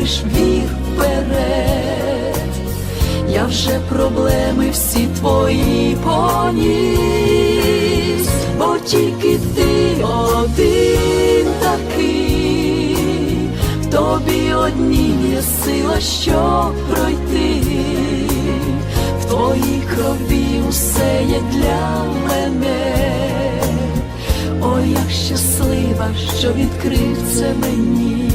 Говориш вір вперед. Я вже проблеми всі твої поніс, бо тільки ти один такий, в тобі однім є сила, щоб пройти, в твоїй крові усе є для мене. Ой, як щаслива, що відкрив це мені.